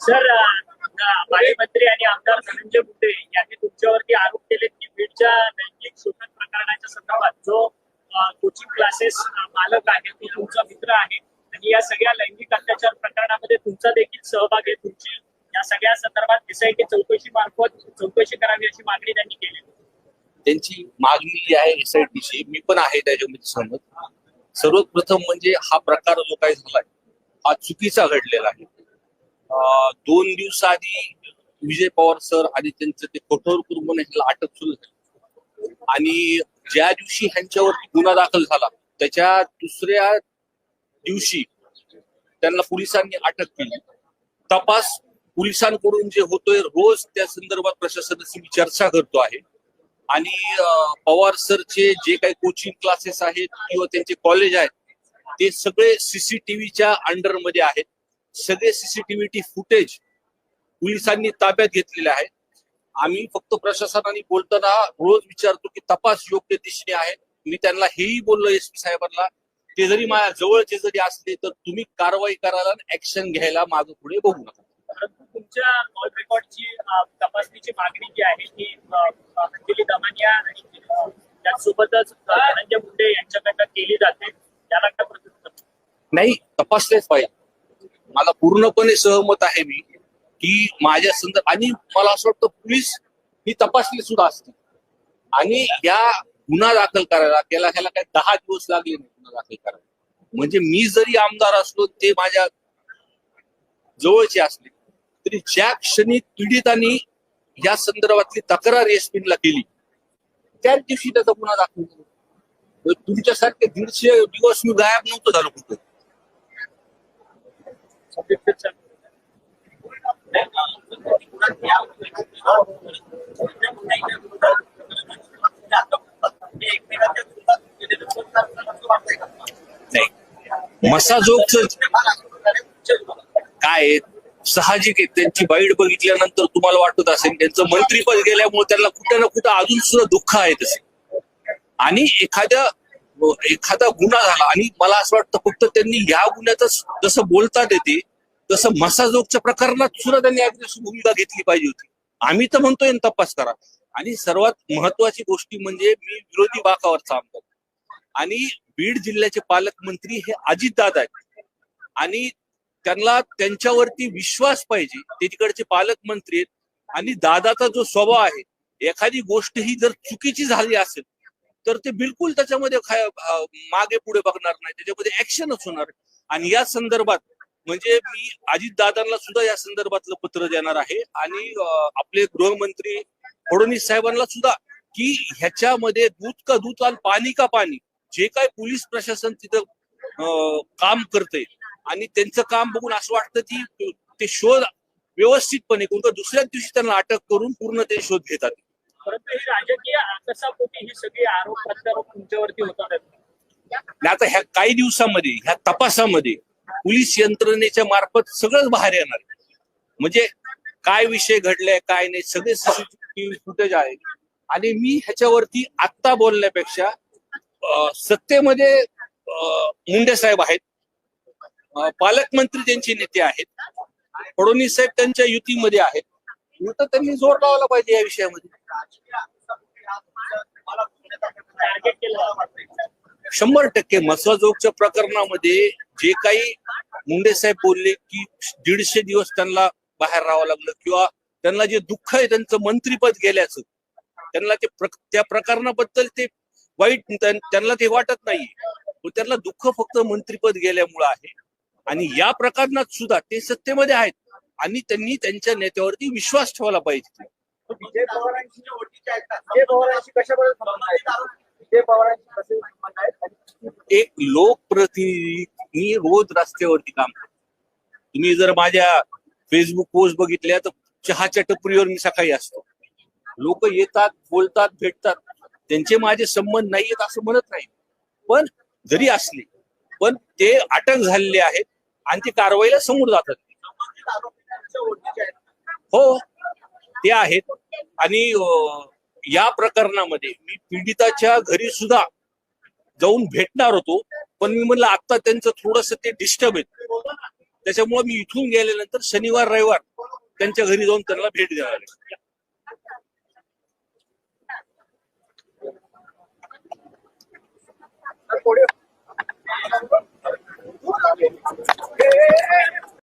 Sir माजी मंत्री आणि आमदार धनंजय मुंडे यांनी तुमच्यावरती आरोप केले की बीडच्या लैंगिक शोषण प्रकरणाच्या संदर्भात जो कोचिंग क्लासेस मालक आहे तो तुमचा मित्र आहे आणि या सगळ्या लैंगिक अत्याचार प्रकरणामध्ये तुमचा देखील सहभाग आहे तुमची. या सगळ्या संदर्भात एसआयटी चौकशी मार्फत चौकशी करावी अशी मागणी त्यांनी केली. त्यांची मागणी जी आहे एसआयटीची मी पण आहे त्याच्यामध्ये सहमत. सर्वप्रथम म्हणजे हा प्रकार जो काय झालाय हा चुकीचा घडलेला आहे. दोन दोन दिवसाआधी विजय पवार सर आणि त्यांचं ते कठोर कुर्बन ह्याला अटक सुरू झाली. आणि ज्या दिवशी ह्यांच्यावरती गुन्हा दाखल झाला त्याच्या दुसऱ्या दिवशी त्यांना पोलिसांनी अटक केली. तपास पोलिसांकडून जे होतोय रोज त्या संदर्भात प्रशासनाची चर्चा करतो आहे. आणि पवार सरचे जे काही कोचिंग क्लासेस आहेत किंवा त्यांचे कॉलेज आहेत ते सगळे सीसीटीव्हीच्या अंडरमध्ये आहेत. सगळे सीसीटीव्ही फुटेज पोलिसांनी ताब्यात घेतलेले आहे. आम्ही फक्त प्रशासनाने बोलताना रोज विचारतो की तपास योग्य दिशेने आहे. मी त्यांना हेही बोललो एस पी साहेबांना ते जरी माझ्या जवळचे जरी असले तर तुम्ही कारवाई करायला ऍक्शन घ्यायला मागे पुढे बघू नका. तुमच्या कॉल रेकॉर्डची तपासणीची मागणी जी आहे ती अ, अ, अंजली दमानिया आणि त्यासोबतच धनंजय मुंडे यांच्याकडनं केली जाते. त्याला काय प्रत्युत्तर नाही तपासलेच पाहिजे. मला पूर्णपणे सहमत आहे मी की माझ्या संदर्भ आणि मला असं वाटतं पोलीस ही तपासली सुद्धा असते. आणि या गुन्हा दाखल करायला त्याला त्याला काही दहा दिवस लागले नाही गुन्हा दाखल करायला. म्हणजे मी जरी आमदार असलो ते माझ्या जवळचे असले तरी ज्या क्षणी पीडितांनी या संदर्भातली तक्रार एसपीला केली त्याच दिवशी त्याचा गुन्हा दाखल झाला. तुमच्यासारखे दीडशे दिवस मी गायब नव्हतं झालो कुठं? नाही. मसाजोगच काय साहजिक आहे. त्यांची बाईट बघितल्यानंतर तुम्हाला वाटत असेल त्यांचं मंत्रीपद गेल्यामुळे त्यांना कुठं ना कुठं अजून सुद्धा दुःख आहे तसे. आणि एखाद्या एखादा गुन्हा झाला आणि मला असं वाटतं फक्त त्यांनी या गुन्ह्याच जसं बोलतात येते तसं मसाजोगच्या प्रकरणात सुद्धा त्यांनी अग्रेसिव्ह भूमिका घेतली पाहिजे होती. आम्ही तर म्हणतोय तपास करा. आणि सर्वात महत्वाची गोष्टी म्हणजे मी विरोधी बाकावरचा आमदार. आणि बीड जिल्ह्याचे पालकमंत्री हे अजितदादा आहेत. आणि त्यांना त्यांच्यावरती विश्वास पाहिजे. ते तिकडचे पालकमंत्री आहेत. आणि दादाचा जो स्वभाव आहे एखादी गोष्ट ही जर चुकीची झाली असेल तर ते बिलकुल त्याच्यामध्ये मागे पुढे बघणार नाही. त्याच्यामध्ये ऍक्शनच होणार. आणि या संदर्भात म्हणजे मी अजित दादांना सुद्धा या संदर्भातलं पत्र देणार आहे. आणि आपले गृहमंत्री फडणवीस साहेबांना सुद्धा की ह्याच्यामध्ये दूध का दूध आणि पाणी का पाणी जे काय पोलीस प्रशासन तिथं काम करते आणि त्यांचं काम बघून असं वाटतं की ते शोध व्यवस्थितपणे कोणत्या दुसऱ्याच दिवशी त्यांना अटक करून पूर्ण ते शोध घेतात. परंतु ही राजकीय आकसापोटी ही सगळी आरोप प्रत्यारोप तुमच्यावरती होतात. आता ह्या काही दिवसामध्ये ह्या तपासामध्ये पोलीस यंत्रणेच्या मार्फत सगळंच बाहेर येणार. म्हणजे काय विषय घडले काय नाही सगळे सीसीटीव्ही फुटेज आहे. आणि मी ह्याच्यावरती आत्ता बोलण्यापेक्षा सत्तेमध्ये मुंडे साहेब आहेत. पालकमंत्री त्यांचे नेते आहेत फडणवीस साहेब त्यांच्या युतीमध्ये आहेत. उलट त्यांनी जोर लावला पाहिजे या विषयामध्ये. शंभर टक्के मसाजोगच्या प्रकरणामध्ये जे काही मुंडे साहेब बोलले की दीडशे दिवस त्यांना बाहेर राहावं लागलं किंवा त्यांना जे दुःख आहे त्यांचं मंत्रीपद गेल्याचं त्यांना ते प्र- त्या प्रकरणाबद्दल ते वाईट त्यांना ते वाटत नाही त्यांना दुःख फक्त मंत्रीपद गेल्यामुळं आहे. आणि या प्रकरणात सुद्धा ते सत्तेमध्ये आहेत. आणि त्यांनी त्यांच्या नेत्यावरती विश्वास ठेवला पाहिजे. विजय पवारांची पवारांशी पवारांशी एक लोकप्रतिनिधी रोज रस्त्यावरती काम करतो. तुम्ही जर माझ्या फेसबुक पोस्ट बघितल्या तर चहाच्या टपरीवर मी सकाळी असतो. लोक येतात बोलतात भेटतात. त्यांचे माझे संबंध नाही आहेत असं म्हणत नाही. पण जरी असले पण ते अटक झालेले आहेत. आणि ते कारवाईला समोर जातात. हो. ते आहेत. आणि या प्रकरणामध्ये मी पीडिताच्या घरी सुद्धा जाऊन भेटणार होतो. पण मी म्हणलं आता त्यांचं थोडस ते डिस्टर्ब आहे त्याच्यामुळे मी इथून गेल्यानंतर शनिवार रविवार त्यांच्या घरी जाऊन त्यांना भेट देणार आहे.